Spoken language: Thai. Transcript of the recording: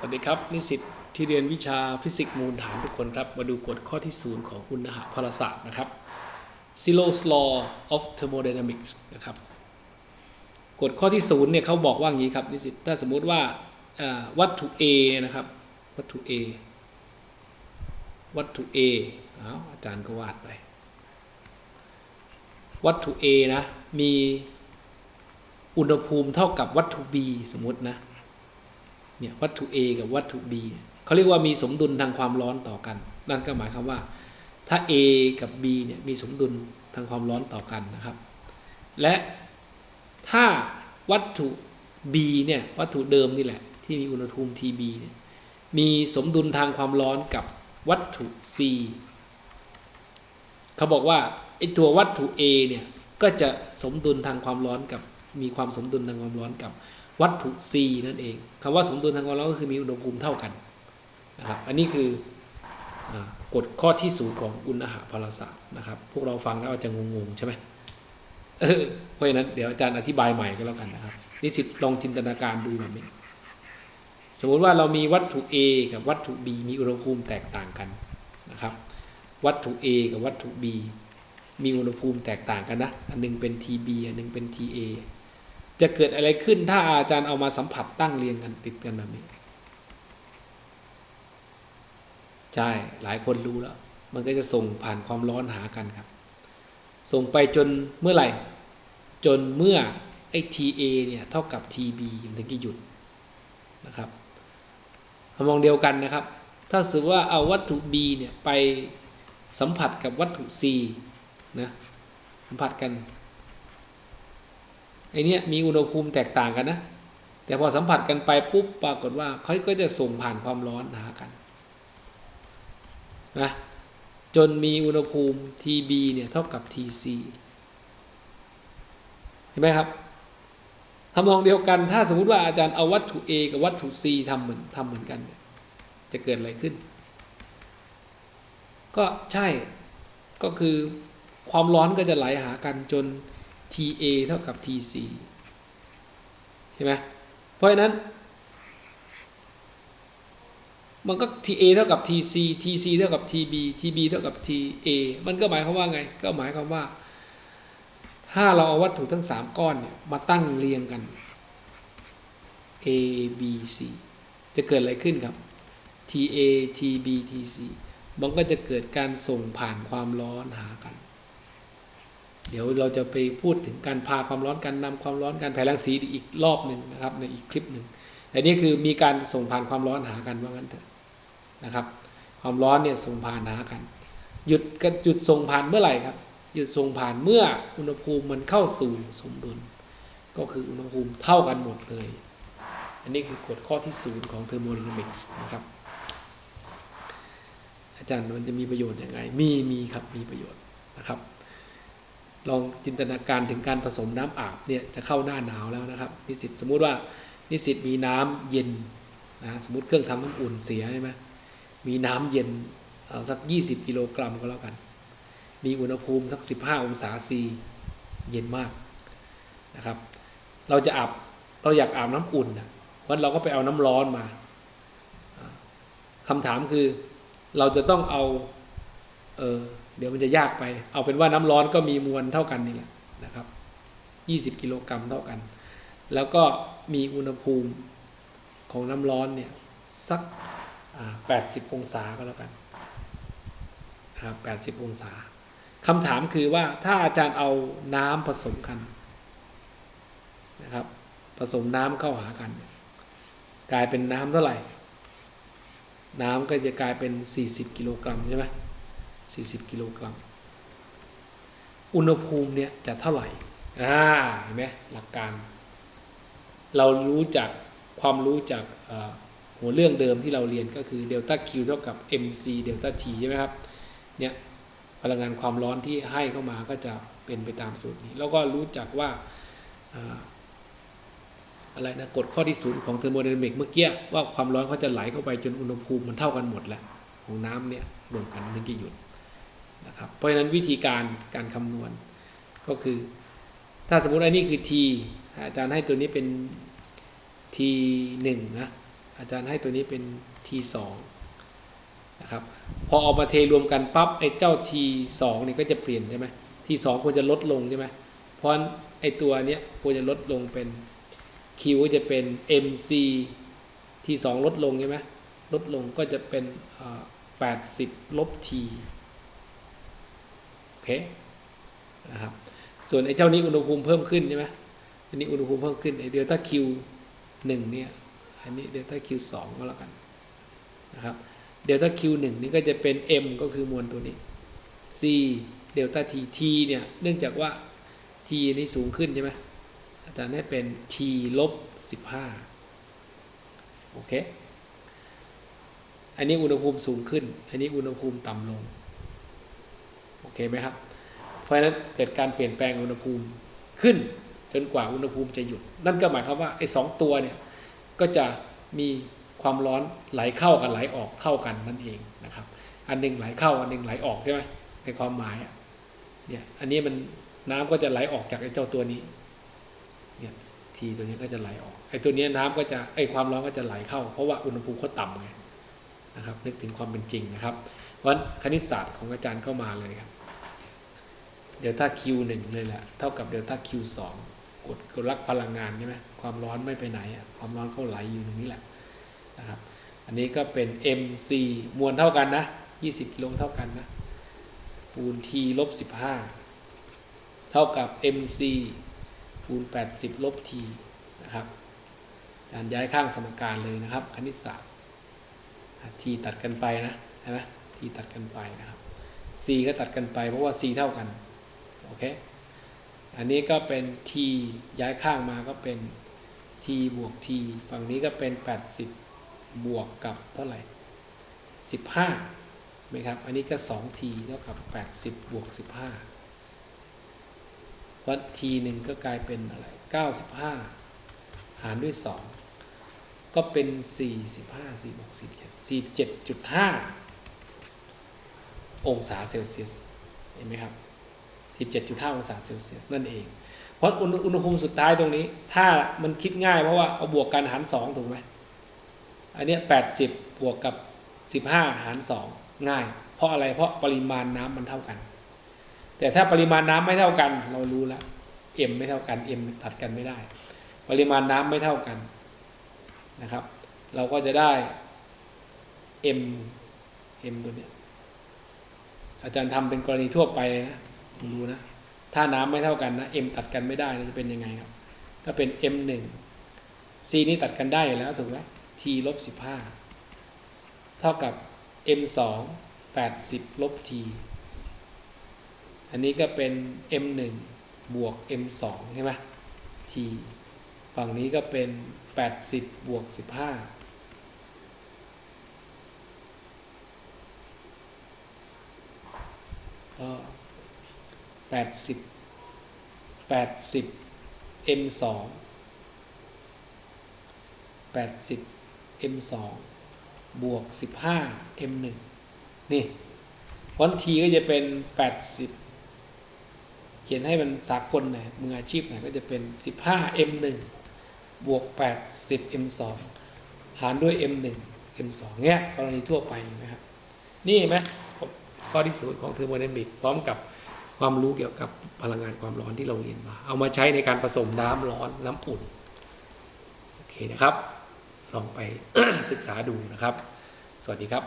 สวัสดีครับ นิสิตที่เรียนวิชาฟิสิกส์มูลฐานทุกคนครับ มาดูกฎข้อที่ 0 ของอุณหภารศาสตร์นะครับ Silo's law of thermodynamics นะครับกฎข้อที่ 0 เนี่ยเขาบอกว่าอย่างนี้ครับ นิสิตถ้าสมมุติว่าวัตถุ A นะครับ วัตถุ A วัตถุ A อาอาจารย์ก็วาดไป วัตถุ A นะ มีอุณหภูมิเท่ากับวัตถุ B สมมตินะ เนี่ยวัตถุ A กับวัตถุ B เขาเรียกว่ามีสมดุลทางความร้อนต่อกัน นั่นก็หมายความว่า ถ้า A กับ B เนี่ยมีสมดุลทางความร้อนต่อกันนะครับ และถ้าวัตถุ B เนี่ยวัตถุเดิมนี่แหละ ที่มีอุณหภูมิ TB เนี่ยมีสมดุลทางความร้อนกับวัตถุ C เขาบอกว่าไอตัววัตถุ A เนี่ยก็จะสมดุลทางความร้อนกับมีความสมดุลทางความร้อนกับ วัตถุ C นั่นเองคำว่าสมดุลทางความร้อนก็คือมีอุณหภูมิเท่ากันนะครับอันนี้คืออกฎข้อที่สูตรของอุณหภารศาสตร์นะครับ พวกเราฟังแล้วอาจจะงงๆใช่ไหมเพราะฉะนั้นเดี๋ยวอาจารย์อธิบายใหม่ก็แล้วกันนะครับนิสิตลองจินตนาการดูแบบนี้สมมุติว่าเรามีวัตถุ A กับวัตถุ B มีอุณหภูมิแตกต่างกันนะครับ วัตถุ A กับวัตถุ B มีอุณหภูมิแตกต่างกันนะ อันหนึงเป็น TB อันหนึงเป็น TA จะเกิดอะไรขึ้นถ้าอาจารย์เอามาสัมผัสตั้งเรียงกันติดกันแบบนี้ ใช่ หลายคนรู้แล้ว มันก็จะส่งผ่านความร้อนหากันครับ ส่งไปจนเมื่อไหร่ จนเมื่อไอ้ TA เนี่ย เท่ากับ TB มันถึงจะหยุดนะครับทำมองเดียวกันนะครับ ถ้าสมมติว่าเอาวัตถุ B เนี่ย ไปสัมผัสกับวัตถุ C นะสัมผัสกัน ไอเนี้ยมีอุณหภูมิแตกต่างกันนะ แต่พอสัมผัสกันไปปุ๊บปรากฏว่าเขาก็จะส่งผ่านความร้อนหากันนะจนมีอุณหภูมิ TB เนี่ยเท่ากับ TC เห็นไหมครับทำนองเดียวกันถ้าสมมติว่าอาจารย์เอาวัตถุ A กับวัตถุ C ทำเหมือนทำเหมือนกัน จะเกิดอะไรขึ้น ก็ใช่ก็คือความร้อนก็จะไหลหากันจน TA เท่ากับ TC ใช่ไหมเพราะฉะนั้น มันก็ TA เท่ากับ TC TC เท่ากับ TB TB เท่ากับ TA มันก็หมายความว่าไง ก็หมายความว่า ถ้าเราเอาวัตถุทั้ง 3 ก้อนเนี่ยมาตั้งเรียงกัน A B C จะเกิดอะไรขึ้นครับ TA TB TC มันก็จะเกิดการส่งผ่านความร้อนหากัน เดี๋ยวเราจะไปพูดถึงการพาความร้อนการนำความร้อนการแผ่รังสีอีกรอบหนึ่งนะครับในอีกคลิปหนึ่งแต่นี่คือมีการส่งผ่านความร้อนหากันว่างั้นเถอะนะครับ ความร้อนเนี่ยส่งผ่านหากัน หยุดกันหยุดส่งผ่านเมื่อไหร่ครับ หยุดส่งผ่านเมื่ออุณหภูมิมันเข้าสู่สมดุล ก็คืออุณหภูมิเท่ากันหมดเลย อันนี้คือกฎข้อที่ศูนย์ของเทอร์โมไดนามิกส์นะครับอาจารย์มันจะมีประโยชน์ยังไง มีมีครับมีประโยชน์นะครับ ลองจินตนาการถึงการผสมน้ำอาบเนี่ยจะเข้าหน้าหนาวแล้วนะครับ นิสิตสมมุติว่านิสิตมีน้ำเย็นนะสมมติเครื่องทำน้ำอุ่นเสียใช่ไหมมีน้ำเย็นเอาสัก 20 กิโลกรัมก็แล้วกัน มีอุณหภูมิสัก 15 องศาซีเย็นมากนะครับ เราจะอาบเราอยากอาบน้ำอุ่นนะเพราะเราก็ไปเอาน้ำร้อนมาคำถามคือเราจะต้องเอาเออ เดี๋ยวมันจะยากไป เอาเป็นว่าน้ำร้อนก็มีมวลเท่ากันนี่แหละนะครับ 20 กิโลกรัมเท่ากัน แล้วก็มีอุณหภูมิของน้ำร้อนเนี่ยสัก 80 องศาก็แล้วกันครับ80 องศาคำถามคือว่าถ้าอาจารย์เอาน้ำผสมกันนะครับ ผสมน้ำเข้าหากัน กลายเป็นน้ำเท่าไหร่ น้ำก็จะกลายเป็น 40 กิโลกรัมใช่ไหม 40 กิโลกรัม อุณหภูมิเนี่ยจะเท่าไหร่อ่าเห็นไหมหลักการ เรารู้จากความรู้จากหัวเรื่องเดิมที่เราเรียนก็คือเดลต้า Q เท่ากับ mc เดลต้า t ใช่ไหมครับ เนี่ยพลังงานความร้อนที่ให้เข้ามาก็จะเป็นไปตามสูตรนี้ แล้วก็รู้จักว่าอะไรนะกฎข้อที่ศูนย์ของเทอร์โมไดนามิกเมื่อกี้ว่าความร้อนเขาจะไหลเข้าไปจนอุณหภูมิมันเท่ากันหมดแหละของน้ำเนี่ยรวมกันถึงจะหยุด นะครับเพราะฉะนั้นวิธีการการคำนวณก็คือ ถ้าสมมติอันนี้คือ t อาจารย์ให้ตัวนี้เป็น t 1นะอาจารย์ให้ตัวนี้เป็น T2 นะครับพอเอามาเทรวมกันปั๊บไอ้เจ้า T2 เนี่ยก็จะเปลี่ยนใช่ไหม T2 ควรจะลดลงใช่ไหมเพราะไอ้ตัวเนี้ยควรจะลดลงเป็น Q ก็จะเป็น MC T2 ลดลงใช่ไหมลดลงก็จะเป็น80ลบ T เคนะครับส่วนไอ้เจ้านี้อุณหภูมิเพิ่มขึ้นใช่ไหมอันนี้อุณหภูมิเพิ่มขึ้นไอ้เดลต้า Q หนึ่งเนี่ยอันนี้เดลต้า Q สองก็แล้วกันนะครับเดลต้า Q หนึ่งนี่ก็จะเป็น M ก็คือมวลตัวนี้ C เดลต้า T T เนี่ยเนื่องจากว่า T นี่สูงขึ้นใช่ไหมอาจารย์ให้เป็น T ลบสิบห้าโอเคอันนี้อุณหภูมิสูงขึ้น อันนี้อุณหภูมิต่ำลง โอเคไหมครับ เพราะฉะนั้นเกิดการเปลี่ยนแปลงอุณหภูมิขึ้น จนกว่าอุณหภูมิจะหยุด นั่นก็หมายความว่าไอ้สองตัวเนี่ยก็จะมีความร้อนไหลเข้ากับไหลออกเท่ากันนั่นเองนะครับ อันหนึ่งไหลเข้าอันหนึ่งไหลออกใช่ไหมในความหมายเนี่ยอันนี้มันน้ำก็จะไหลออกจากไอ้เจ้าตัวนี้เนี่ยทีตัวนี้ก็จะไหลออกไอ้ตัวนี้น้ำก็จะไอ้ความร้อนก็จะไหลเข้า เพราะว่าอุณหภูมิเขาต่ำไงนะครับ นึกถึงความเป็นจริงนะครับ เพราะฉะนั้นคณิตศาสตร์ของอาจารย์ก็มาเลยครับเดลต้า Q หนึ่งเลยแหละเท่ากับเดลต้า Q สองกดกดลักพลังงานใช่ไหมความร้อนไม่ไปไหนอะความร้อนก็ไหลอยู่ตรงนี้แหละนะครับอันนี้ก็เป็น MC มวลเท่ากันนะ 20กิโลเท่ากันนะปูน T ลบ15 เท่ากับ MC ปูน 80 ลบ T นะครับการย้ายข้างสมการเลยนะครับ คณิตศาสตร์ T ตัดกันไปนะใช่ไหม T ตัดกันไปนะครับ C ก็ตัดกันไปเพราะว่า C เท่ากัน โอเค อันนี้ก็เป็น T ย้ายข้างมาก็เป็น T บวก T ฝั่งนี้ก็เป็น 80 บวกกับเท่าไหร่ 15ไหมครับ อันนี้ก็ 2T เท่ากับ 80 บวก 15 วัด T หนึ่งก็กลายเป็นอะไร 95 หารด้วย 2 ก็เป็น 45 4บวก47 47.5 องศาเซลเซียส เห็นไหมครับ 17.5 องศาเซลเซียสนั่นเอง เพราะอุณหภูมิสุดท้ายตรงนี้ ถ้ามันคิดง่ายเพราะว่าเอาบวกกันหาร 2 ถูกไหม อันเนี้ย80 บวกกับ 15 หาร 2 ง่าย เพราะอะไร เพราะปริมาณน้ำมันเท่ากัน แต่ถ้าปริมาณน้ำไม่เท่ากัน เรารู้แล้ว m ไม่เท่ากัน m ตัดกันไม่ได้ ปริมาณน้ำไม่เท่ากันนะครับ เราก็จะได้ m m ตัวเนี้ย อาจารย์ทำเป็นกรณีทั่วไปนะดูนะ ถ้าน้ำไม่เท่ากันนะ m ตัดกันไม่ได้จะเป็นยังไงครับก็เป็น m 1 c นี่ตัดกันได้แล้วถูกไหม t ลบ15 เท่ากับ m 2 80ลบ t อันนี้ก็เป็น m 1 บวก m 2 ใช่ไหม t ฝั่งนี้ก็เป็น 80บวก15 ก็แปดสิบแปดสิบ m สองแปดสิบ m สองบวกสิบห้า m หนึ่งนี่วันทีก็จะเป็นแปดสิบเขียนให้มันสากลหน่อยมืออาชีพหน่อยก็จะเป็นสิบห้า m หนึ่งบวกแปดสิบ m สองหารด้วย m หนึ่ง m สองเนี้ยกรณีทั่วไปนะครับ นี่เห็นไหม ข้อที่ศูนย์ของเทอร์โมไดนามิกพร้อมกับความรู้เกี่ยวกับพลังงานความร้อนที่เราเรียนมา เอามาใช้ในการผสมน้ำร้อนน้ำอุ่นโอเคนะครับ ลองไปศึกษาดูนะครับ สวัสดีครับ